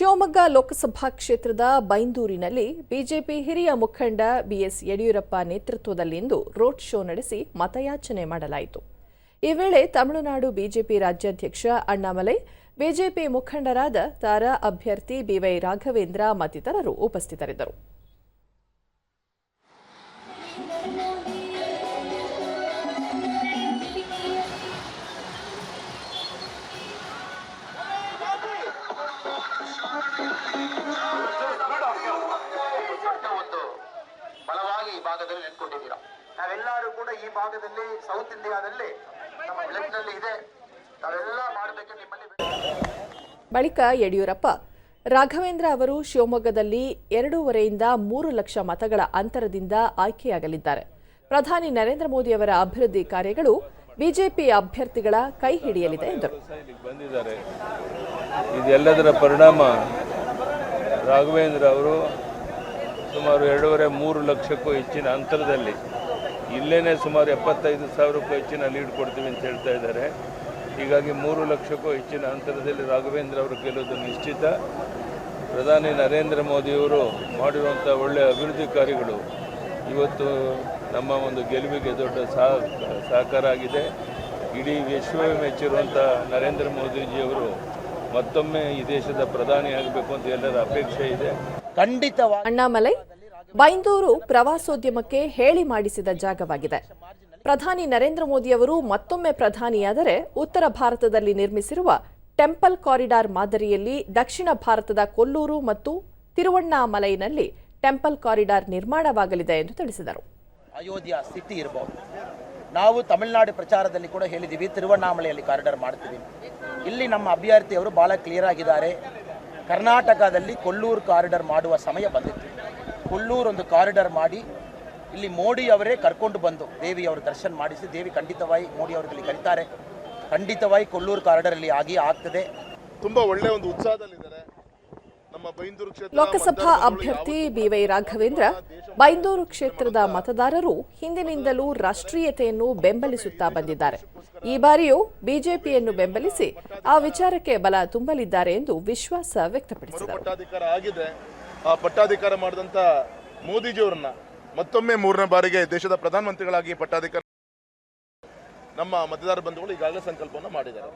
ಶಿವಮೊಗ್ಗ ಲೋಕಸಭಾ ಕ್ಷೇತ್ರದ ಬೈಂದೂರಿನಲ್ಲಿ ಬಿಜೆಪಿ ಹಿರಿಯ ಮುಖಂಡ ಬಿಎಸ್ ಯಡಿಯೂರಪ್ಪ ನೇತೃತ್ವದಲ್ಲಿಂದು ರೋಡ್ ಶೋ ನಡೆಸಿ ಮತಯಾಚನೆ ಮಾಡಲಾಯಿತು. ಈ ವೇಳೆ ತಮಿಳುನಾಡು ಬಿಜೆಪಿ ರಾಜ್ಯಾಧ್ಯಕ್ಷ ಅಣ್ಣಾಮಲೈ, ಬಿಜೆಪಿ ಮುಖಂಡರಾದ ತಾರಾ ಅಭ್ಯರ್ಥಿ ಬಿವೈ ರಾಘವೇಂದ್ರ ಮತ್ತಿತರರು ಉಪಸ್ಥಿತರಿದ್ದರು. ಭಾಗದಲ್ಲಿ ನಿಂತ್ಕೊಂಡಿದ್ದೀರಾ? ನಾವೆಲ್ಲರೂ ಕೂಡ ಈ ಭಾಗದಲ್ಲಿ ಸೌತ್ ಇಂಡಿಯಾದಲ್ಲಿ ನಮ್ಮ ಬ್ಲಡ್ನಲ್ಲಿ ಇದೆ ನಾವೆಲ್ಲ ಮಾಡಬೇಕು ನಿಮ್ಮಲ್ಲಿ ಬಳಿಕ ಯಡಿಯೂರಪ್ಪ ರಾಘವೇಂದ್ರ ಅವರು ಶಿವಮೊಗ್ಗದಲ್ಲಿ ಎರಡೂವರೆಯಿಂದ ಮೂರು ಲಕ್ಷ ಮತಗಳ ಅಂತರದಿಂದ ಆಯ್ಕೆಯಾಗಲಿದ್ದಾರೆ. ಪ್ರಧಾನಿ ನರೇಂದ್ರ ಮೋದಿ ಅವರ ಅಭಿವೃದ್ಧಿ ಕಾರ್ಯಗಳು ಬಿಜೆಪಿ ಅಭ್ಯರ್ಥಿಗಳ ಕೈ ಹಿಡಿಯಲಿದೆ ಎಂದರು. ಬಂದಿದ್ದಾರೆ. ಇದೆಲ್ಲದರ ಪರಿಣಾಮ ರಾಘವೇಂದ್ರ ಅವರು ಸುಮಾರು ಎರಡೂವರೆ ಮೂರು ಲಕ್ಷಕ್ಕೂ ಹೆಚ್ಚಿನ ಅಂತರದಲ್ಲಿ ಇಲ್ಲೇನೆ ಸುಮಾರು ಎಪ್ಪತ್ತೈದು ಸಾವಿರಕ್ಕೂ ಹೆಚ್ಚಿನ ಲೀಡ್ ಕೊಡ್ತೀವಿ ಅಂತ ಹೇಳ್ತಾ ಇದ್ದಾರೆ. ಹೀಗಾಗಿ ಮೂರು ಲಕ್ಷಕ್ಕೂ ಹೆಚ್ಚಿನ ಅಂತರದಲ್ಲಿ ರಾಘವೇಂದ್ರ ಅವರು ಗೆಲ್ಲೋದು ನಿಶ್ಚಿತ. ಪ್ರಧಾನಿ ನರೇಂದ್ರ ಮೋದಿಯವರು ಮಾಡಿರುವಂಥ ಒಳ್ಳೆಯ ಅಭಿವೃದ್ಧಿ ಕಾರ್ಯಗಳು ಇವತ್ತು ನಮ್ಮ ಒಂದು ಗೆಲುವಿಗೆ ದೊಡ್ಡ ಸಹ- ಸಹಕಾರ ಆಗಿದೆ. ಇಡೀ ವಿಶ್ವವೇ ಮೆಚ್ಚಿರುವಂಥ ನರೇಂದ್ರ ಮೋದಿಜಿಯವರು ಮತ್ತೊಮ್ಮೆ ಈ ದೇಶದ ಪ್ರಧಾನಿ ಆಗಬೇಕು ಅಂತ ಎಲ್ಲರ ಅಪೇಕ್ಷೆ ಇದೆ. ಖಂಡಿತವಾಗಿ ಅಣ್ಣಾಮಲೈ ಬೈಂದೂರು ಪ್ರವಾಸೋದ್ಯಮಕ್ಕೆ ಹೇಳಿ ಮಾಡಿಸಿದ ಜಾಗವಾಗಿದೆ. ಪ್ರಧಾನಿ ನರೇಂದ್ರ ಮೋದಿ ಅವರು ಮತ್ತೊಮ್ಮೆ ಪ್ರಧಾನಿಯಾದರೆ ಉತ್ತರ ಭಾರತದಲ್ಲಿ ನಿರ್ಮಿಸಿರುವ ಟೆಂಪಲ್ ಕಾರಿಡಾರ್ ಮಾದರಿಯಲ್ಲಿ ದಕ್ಷಿಣ ಭಾರತದ ಕೊಲ್ಲೂರು ಮತ್ತು ತಿರುವಣ್ಣಾಮಲೈನಲ್ಲಿ ಟೆಂಪಲ್ ಕಾರಿಡಾರ್ ನಿರ್ಮಾಣವಾಗಲಿದೆ ಎಂದು ತಿಳಿಸಿದರು. ಅಯೋಧ್ಯ ಸಿಟಿ ಇರಬಹುದು ನಾವು ತಮಿಳುನಾಡು ಪ್ರಚಾರದಲ್ಲಿ ಕೂಡ ಹೇಳಿದ್ದೀವಿ ತಿರುವಣ್ಣಾಮಲೆಯಲ್ಲಿ ಕಾರಿಡಾರ್ ಮಾಡ್ತೀವಿ. ಇಲ್ಲಿ ನಮ್ಮ ಅಭ್ಯರ್ಥಿಯವರು ಭಾಳ ಕ್ಲಿಯರ್ ಆಗಿದ್ದಾರೆ. ಕರ್ನಾಟಕದಲ್ಲಿ ಕೊಲ್ಲೂರು ಕಾರಿಡಾರ್ ಮಾಡುವ ಸಮಯ ಬಂದಿತ್ತು. ಕೊಲ್ಲೂರು ಒಂದು ಕಾರಿಡಾರ್ ಮಾಡಿ ಇಲ್ಲಿ ಮೋಡಿ ಅವರೇ ಕರ್ಕೊಂಡು ಬಂದು ದೇವಿ ಅವರು ದರ್ಶನ ಮಾಡಿಸಿ, ದೇವಿ ಖಂಡಿತವಾಗಿ ಮೋಡಿ ಅವರಲ್ಲಿ ಕರೀತಾರೆ. ಖಂಡಿತವಾಗಿ ಕೊಲ್ಲೂರು ಕಾರಿಡಾರ್ ಇಲ್ಲಿ ಆಗಿ ಆಗ್ತದೆ. ತುಂಬಾ ಒಳ್ಳೆ ಒಂದು ಕ್ಷೇತ್ರ ಲೋಕಸಭಾ ಅಭ್ಯರ್ಥಿ ಬಿವೈ ರಾಘವೇಂದ್ರ ಬೈಂದೂರು ಕ್ಷೇತ್ರದ ಮತದಾರರು ಹಿಂದಿನಿಂದಲೂ ರಾಷ್ಟ್ರೀಯತೆಯನ್ನು ಬೆಂಬಲಿಸುತ್ತಾ ಬಂದಿದ್ದಾರೆ. ಈ ಬಾರಿಯೂ ಬಿಜೆಪಿಯನ್ನು ಬೆಂಬಲಿಸಿ ಆ ವಿಚಾರಕ್ಕೆ ಬಲ ತುಂಬಲಿದ್ದಾರೆ ಎಂದು ವಿಶ್ವಾಸ ವ್ಯಕ್ತಪಡಿಸಿದರು. ಪಟ್ಟಾಧಿಕಾರ ಆಗಿದೆ. ಆ ಪಟ್ಟಾಧಿಕಾರ ಮಾಡಿದಂತ ಮೋದಿಜಿಯವರನ್ನ ಮತ್ತೊಮ್ಮೆ ಮೂರನೇ ಬಾರಿಗೆ ದೇಶದ ಪ್ರಧಾನಮಂತ್ರಿಗಳಾಗಿ ಪಟ್ಟಾಧಿಕಾರ ನಮ್ಮ ಮತದಾರ ಬಂಧುಗಳು ಈಗಾಗಲೇ ಸಂಕಲ್ಪವನ್ನು ಮಾಡಿದ್ದಾರೆ.